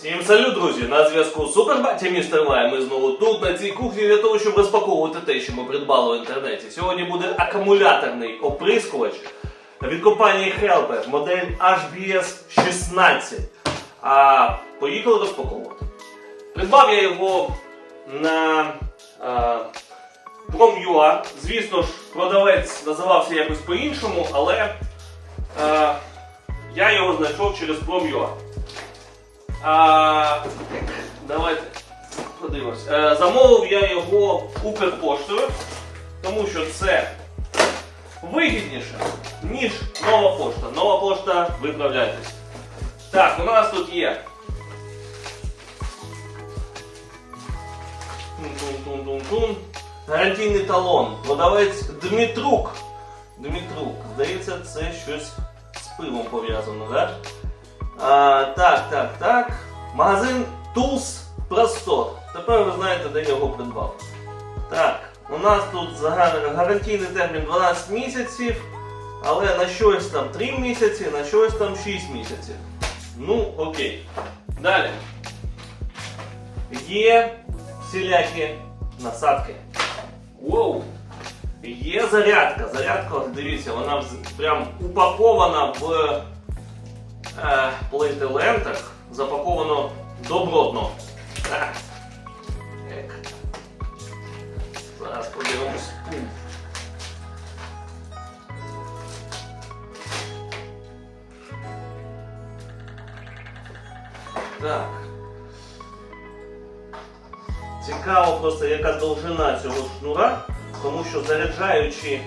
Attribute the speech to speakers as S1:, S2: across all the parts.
S1: Всім салют, друзі! На зв'язку Супербаті Містер Лай. Ми знову тут, на цій кухні, для того, щоб розпаковувати те, що ми придбали в інтернеті. Сьогодні буде акумуляторний оприскувач від компанії Helper, модель HBS 16. А поїхали розпаковувати. Придбав я його на а, Prom.ua. Звісно ж, продавець називався якось по-іншому, але а, я його знайшов через Prom.ua. А, давайте подивимось. Е, замовив я його Укрпоштою, тому що це вигідніше, ніж нова пошта. Нова пошта, виправляйтесь. Так, у нас тут є. Тун-тун-тун-тун-тун. Гарантійний талон. Продавець Дмитрук. Дмитрук. Здається, це щось з пивом пов'язано, так? А, так, так, так. Магазин Tools Простор. Тепер ви знаєте, де його придбав. Так, у нас тут гарантійний термін 12 місяців, але на щось там 3 місяці, на щось там 6 місяців. Ну, окей. Далі. Є всілякі насадки. Воу! Є зарядка. Зарядка, дивіться, вона прям упакована в е, поліетилентах запаковано добротно. Так. Зараз подивимось. Так. Цікаво просто, яка довжина цього шнура, тому що заряджаючи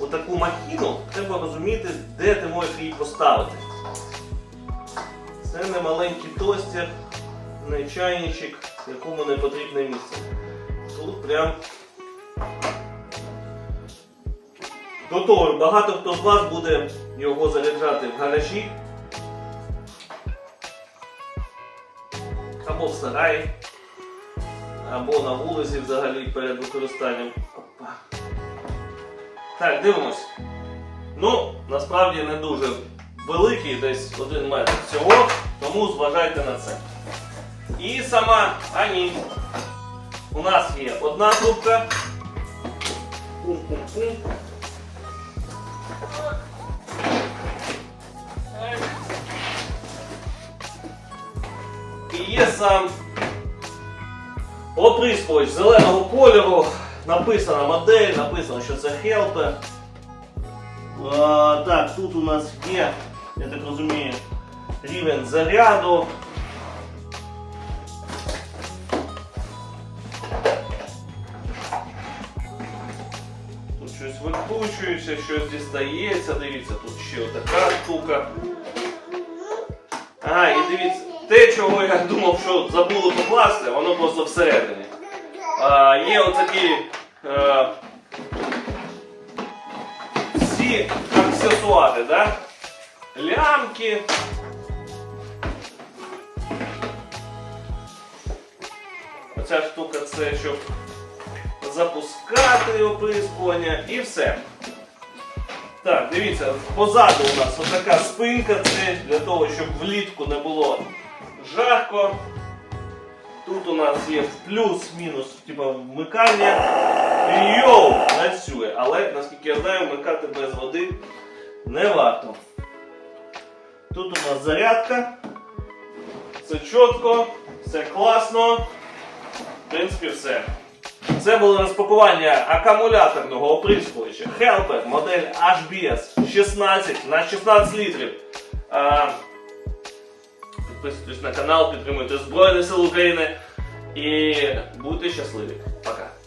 S1: отаку махіну, треба розуміти, де ти можеш її поставити. Це не маленький тостер, не чайничок, якому не потрібне місце. Тут прям. До того, багато хто з вас буде його заряджати в гаражі або в сараї, або на вулиці взагалі перед використанням. Опа. Так, дивимось. Ну, насправді не дуже великий, десь один метр всього, тому зважайте на це. І сама, а ні. У нас є одна трубка. Пум-пум-пум. І є сам оприскувач зеленого кольору. Написана модель, написано, що це. А, так, тут у нас є, я так розумію, рівень заряду. Тут щось викручується, щось дістається. Дивіться, тут ще отака штука. Ага, і дивіться, те, чого я думав, що забули покласти, воно просто всередині. А, є отакі е, всі аксесуари, да? Лямки. Оця штука це щоб запускати оприскування і все. Так, дивіться, позаду у нас отака спинка, це для того, щоб влітку не було жарко. Тут у нас є плюс-мінус типу, вмикання. Йоу, працює. Але наскільки я знаю, вмикати без води не варто. Тут у нас зарядка. Все чітко, все класно. В принципі, все. Це було розпакування акумуляторного оприскувача Helper модель HBS 16 на 16 літрів. Підписуйтесь на канал, підтримуйте Збройні Сили України і будьте щасливі. Пока.